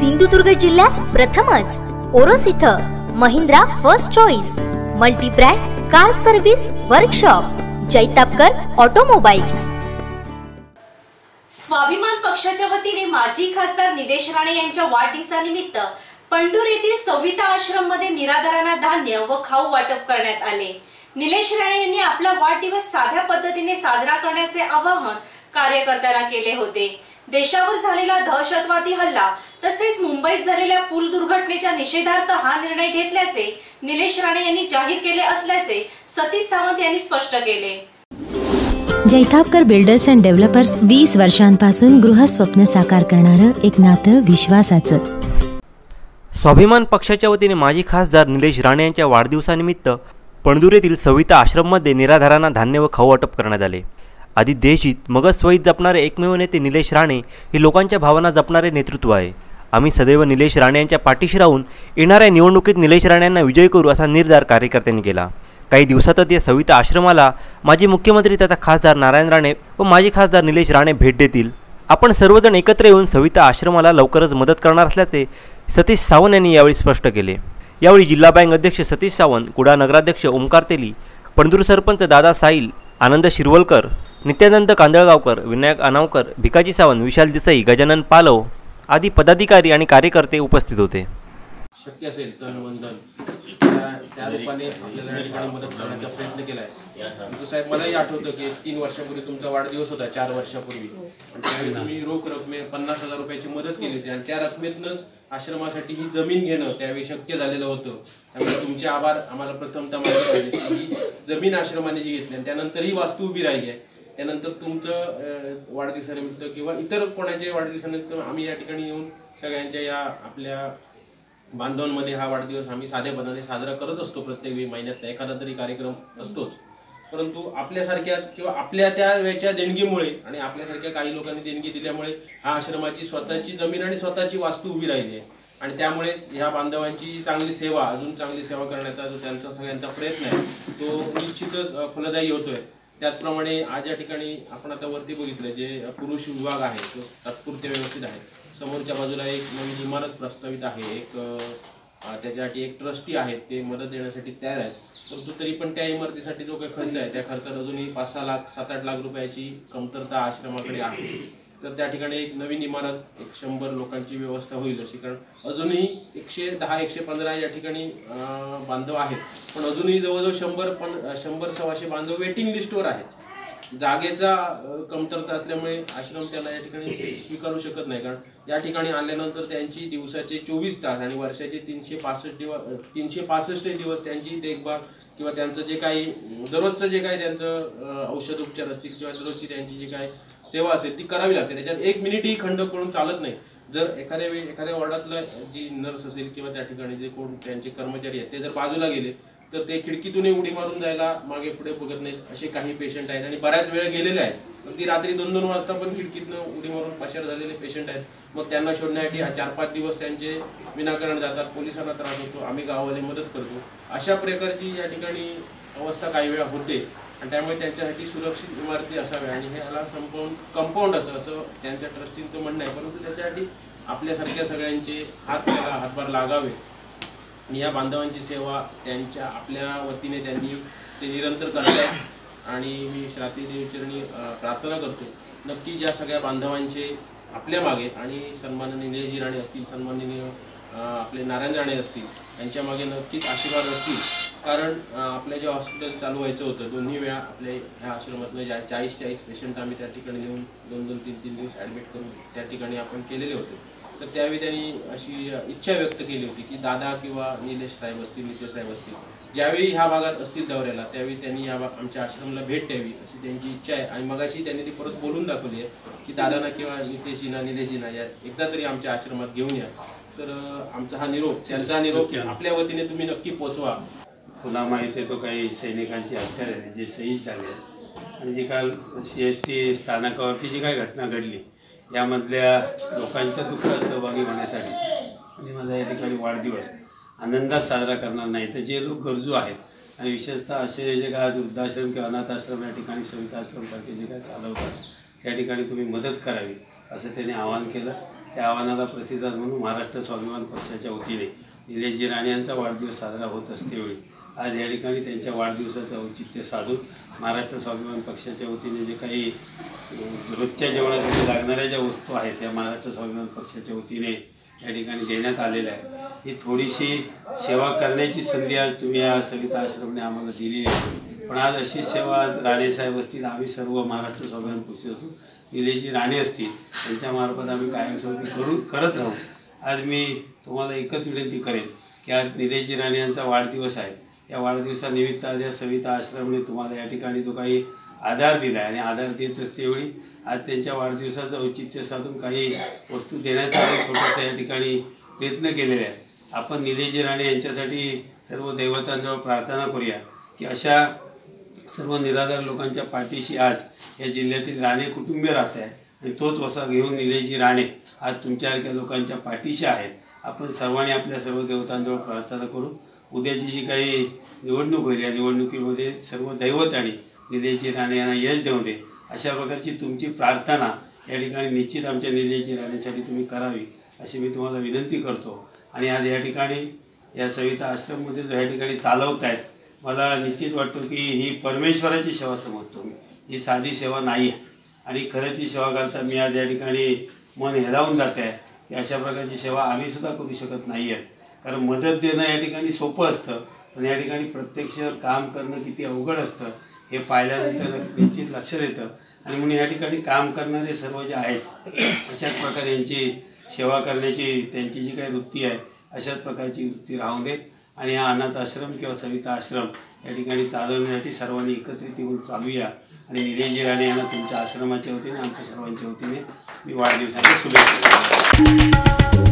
सिंधुदुर्ग जिल्ह्यात प्रथमच. ओरोस इथं Mahindra first choice multibrand car service workshop Jaitapkar automobiles. Swabhiman पक्षाच्या वतीने माजी खासदार निलेश राणे यांच्या वाढदिवसानिमित्त पंडूर येथील सविता आश्रममध्ये निराधारांना धान्य व खाऊ वाटप करण्यात आले. निलेश राणे यांनी आपला वाढदिवस साध्या पद्धतीने साजरा करण्याचे आवाहन कार्यकर्त्यांना केले होते. देशावर झालेला दहशतवादी हल्ला तसेच मुंबईत झालेल्या पूल दुर्घटनेच्या निषेधार्थ हा निर्णय घेतल्याचे निलेश राणे यांनी जाहीर केले असल्याचे सतीश सावंत यांनी स्पष्ट केले. जैतापकर बिल्डर्स अँड डेव्हलपर्स वीस वर्षांपासून गृहस्वप्न साकार करणारं एक नातं विश्वासाचं. स्वाभिमान पक्षाच्या वतीने माजी खासदार निलेश राणे यांच्या वाढदिवसानिमित्त पणदूर येथील सविता आश्रममध्ये निराधारांना धान्य व खाऊ वाटप करण्यात आले. आधी देशहित मगच स्वहित जपणारे एकमेव नेते निलेश राणे हे लोकांच्या भावना जपणारे नेतृत्व आहे. आम्ही सदैव निलेश राणे यांच्या पाठीशी राहून येणाऱ्या निवडणुकीत निलेश राणे यांना करू असा निर्धार कार्यकर्त्यांनी केला. काही दिवसातच या सविता आश्रमाला माजी मुख्यमंत्री तथा खासदार नारायण राणे व माजी खासदार निलेश राणे भेट देतील. आपण सर्वजण एकत्र येऊन सविता आश्रमाला लवकरच मदत करणार असल्याचे सतीश सावंत यांनी यावेळी स्पष्ट केले. यावेळी जिल्हा बँक अध्यक्ष सतीश सावंत कुडा नगराध्यक्ष ओमकार तेली पणदूर सरपंच दादा साईल आनंद शिरवलकर नित्यानंद कांदळगावकर विनायक अनावकर भिकाजी सावंत विशाल देसाई गजानन पालव आदी पदाधिकारी आणि कार्यकर्ते उपस्थित होते. शक्य असेल तन त्या रूपाने आपल्याला या ठिकाणी मदत करण्याचा प्रयत्न केलाय. परंतु साहेब मलाही आठवतं की तीन वर्षापूर्वी तुमचा वाढदिवस होता चार वर्षापूर्वी. आणि त्यावेळी तुम्ही रोख रकमे पन्नास हजार रुपयाची मदत केली होती आणि त्या रकमेतनंच आश्रमासाठी ही जमीन घेणं त्यावेळी शक्य झालेलं होतं. त्यामुळे तुमचे आभार आम्हाला प्रथमतः मानले पाहिजे की ही जमीन आश्रमाने जी घेतली आणि त्यानंतर ही वास्तू उभी राहिली आहे. त्यानंतर तुमचं वाढदिवसानिमित्त किंवा इतर कोणाच्या वाढदिवसानिमित्त आम्ही या ठिकाणी येऊन सगळ्यांच्या या आपल्या बांधवांमध्ये हा वाढदिवस आम्ही साधेपणाने साजरा करत असतो. प्रत्येक वेळी महिन्यात एखादा तरी कार्यक्रम असतोच. परंतु आपल्यासारख्याच किंवा आपल्या त्या वेळच्या देणगीमुळे आणि आपल्यासारख्या काही लोकांनी देणगी दिल्यामुळे हा आश्रमाची स्वतःची जमीन आणि स्वतःची वास्तू उभी राहिली आहे. आणि त्यामुळे ह्या बांधवांची चांगली सेवा अजून चांगली सेवा करण्याचा जो त्यांचा सगळ्यांचा प्रयत्न आहे तो निश्चितच फलदायी होतोय. त्याचप्रमाणे आज या ठिकाणी आपण आता वरती बघितलं जे पुरुष विभाग आहे तो तात्पुरते व्यवस्थित आहे. समोरच्या बाजूला एक नवीन इमारत प्रस्तावित आहे एक त्याच्यासाठी एक ट्रस्टी आहेत ते मदत देण्यासाठी तयार आहेत. परंतु तरी पण त्या इमारतीसाठी जो काही खर्च आहे त्या खर्चात अजूनही पाच सहा लाख सात आठ लाख रुपयाची कमतरता आश्रमाकडे आहे. तर त्या ठिकाणी एक नवीन इमारत एक शंभर लोकांची व्यवस्था होईल अशी. कारण अजूनही एकशे दहा एकशे पंधरा या ठिकाणी बांधव आहेत. पण अजूनही जवळजवळ शंभर पण शंभर सव्वाशे बांधव वेटिंग लिस्टवर आहेत. जागेचा कमतरता असल्यामुळे आश्रम त्याला या ठिकाणी स्वीकारू शकत नाही. कारण या ठिकाणी आल्यानंतर त्यांची दिवसाचे चोवीस तास आणि वर्षाचे तीनशे पासष्ट दिवस तीनशे पासष्ट दिवस त्यांची देखभाल किंवा त्यांचं जे काही दररोजचं जे काही त्यांचं औषध उपचार असतील किंवा दररोजची त्यांची जी काही सेवा असेल ती करावी लागते. त्याच्यात एक मिनिटही खंड करून चालत नाही. जर एखाद्या वेळी एखाद्या वॉर्डातला जी नर्स असेल किंवा त्या ठिकाणी जे कोण त्यांचे कर्मचारी आहेत ते जर बाजूला गेले तर ते खिडकीतूनही उडी मारून जायला मागे पुढे बघत नाहीत असे काही पेशंट आहेत. आणि बऱ्याच वेळ गेलेले आहेत. अगदी रात्री दोन दोन वाजता पण खिडकीतनं उडी मारून पाशार झालेले पेशंट आहेत. मग त्यांना शोधण्यासाठी हा चार पाच दिवस त्यांचे विनाकारण जातात. पोलिसांना त्रास होतो. आम्ही गावाले मदत करतो. अशा प्रकारची या ठिकाणी अवस्था काही वेळा होते. आणि त्यामुळे त्यांच्यासाठी सुरक्षित इमारती असाव्या. आणि हे याला संपवून कंपाऊंड असं असं त्यांच्या ट्रस्टींचं म्हणणं आहे. परंतु त्याच्यासाठी आपल्यासारख्या सगळ्यांचे हात त्याला हातभार लागावे. आणि या बांधवांची सेवा त्यांच्या आपल्या वतीने त्यांनी ते निरंतर करतात आणि मी श्राती देवचरणी प्रार्थना करतो. नक्की ज्या सगळ्या बांधवांचे आपल्या मागे आणि सन्माननीय निलेशजी राणे असतील सन्माननीय आपले नारायण राणे असतील यांच्या मागे नक्कीच आशीर्वाद असतील. कारण आपलं जे हॉस्पिटल चालू व्हायचं होतं दोन्ही वेळा आपल्या ह्या आश्रमातनं ज्या चाळीस चाळीस पेशंट आम्ही त्या ठिकाणी नेऊन दोन दोन तीन तीन दिवस ॲडमिट करून त्या ठिकाणी आपण केलेले होते. तर त्यावेळी त्यांनी अशी इच्छा व्यक्त केली होती की दादा किंवा निलेश साहेब असतील नितेश साहेब असतील ज्यावेळी ह्या भागात असतील दौऱ्याला त्यावेळी त्यांनी या आमच्या आश्रमला भेट द्यावी अशी त्यांची इच्छा आहे. आणि मगाशी त्यांनी ती परत बोलून दाखवली आहे की दादांना किंवा नितेशजीना निलेशजीना या एकदा तरी आमच्या आश्रमात घेऊन या. तर आमचा हा निरोप त्यांचा निरोप आपल्या वतीने तुम्ही नक्की पोचवा. माहीत आहे तो काही सैनिकांची हत्या झाली जे शहीद झाले. आणि जी काल सी एस टी स्थानकावरती जी काही घटना घडली यामधल्या लोकांच्या दुःखात सहभागी होण्यासाठी आणि माझा या ठिकाणी वाढदिवस आनंदात साजरा करणार नाही. तर जे लोक गरजू आहेत आणि विशेषतः असे जे काय आज वृद्धाश्रम किंवा अनाथ आश्रम या ठिकाणी सविताश्रमसारखे जे काय चालवतात त्या ठिकाणी तुम्ही मदत करावी असं त्यांनी आवाहन केलं. त्या आव्हानाला प्रतिसाद म्हणून महाराष्ट्र स्वाभिमान पक्षाच्या वतीने निलेशजी राणे यांचा वाढदिवस साजरा होत असतेवेळी आज या ठिकाणी त्यांच्या वाढदिवसाचं औचित्य साधून महाराष्ट्र स्वाभिमान पक्षाच्या वतीने जे काही रोजच्या जेवणासाठी लागणाऱ्या ज्या वस्तू आहेत त्या महाराष्ट्र स्वाभिमान पक्षाच्या वतीने या ठिकाणी देण्यात आलेल्या आहे ही थोडीशी सेवा करण्याची संधी आज तुम्ही या सविता आश्रमने आम्हाला दिली आहे. पण आज अशी सेवा आज राणेसाहेब असतील आम्ही सर्व महाराष्ट्र स्वाभिमान पक्ष असून निलेशजी राणे असतील त्यांच्यामार्फत आम्ही कायमस्वरूपी करू करत राहू. आज मी तुम्हाला एकच विनंती करेन की आज निलेजी राणे यांचा वाढदिवस आहे. या वाढदिवसानिमित्त आज या सविता आश्रमने तुम्हाला या ठिकाणी जो काही आधार दिला आहे आणि आधार देत असतेवेळी आज त्यांच्या वाढदिवसाचं औचित्य साधून काही वस्तू देण्याचा छोटासा या ठिकाणी प्रयत्न केलेले आहे आपण निलेजी राणे यांच्यासाठी सर्व दैवतांजवळ प्रार्थना करूया की अशा सर्व निराधार लोकांच्या पाठीशी आज या जिल्ह्यातील राणे कुटुंबीय राहत आहे आणि तोच वसा घेऊन निलेजी राणे आज तुमच्यासारख्या लोकांच्या पाठीशी आहेत. आपण सर्वांनी आपल्या सर्व देवतांजवळ प्रार्थना करू. उद्याची जी काही निवडणूक होईल या निवडणुकीमध्ये सर्व दैवताने निलयजी राणे यांना यश देऊ दे अशा प्रकारची तुमची प्रार्थना या ठिकाणी निश्चित आमच्या निलयजी राणेसाठी तुम्ही करावी अशी मी तुम्हाला विनंती करतो. आणि आज या ठिकाणी या सविता आश्रममध्ये जो या ठिकाणी चालवत आहेत मला निश्चित वाटतो की ही परमेश्वराची सेवा समजतो मी. ही साधी सेवा नाही आहे. आणि खरंच सेवा करता मी आज या ठिकाणी मन हेरावून जात आहे की अशा प्रकारची सेवा आम्ही सुद्धा करू शकत नाही आहेत. कारण मदत देणं या ठिकाणी सोपं असतं. पण या ठिकाणी प्रत्यक्ष काम करणं किती अवघड असतं हे पाहिल्यानंतर निश्चित लक्षात येतं आणि म्हणून या ठिकाणी काम करणारे सर्व जे आहेत अशाच प्रकारे यांची सेवा करण्याची त्यांची जी काही वृत्ती आहे अशाच प्रकारची वृत्ती राहून देत. आणि हा अनाथ आश्रम किंवा सविता आश्रम या ठिकाणी चालवण्यासाठी सर्वांनी एकत्रित येऊन चालूया. आणि निरंजी राणे यांना तुमच्या आश्रमाच्या वतीने आमच्या सर्वांच्या वतीने मी वाढदिवसाच्या शुभेच्छा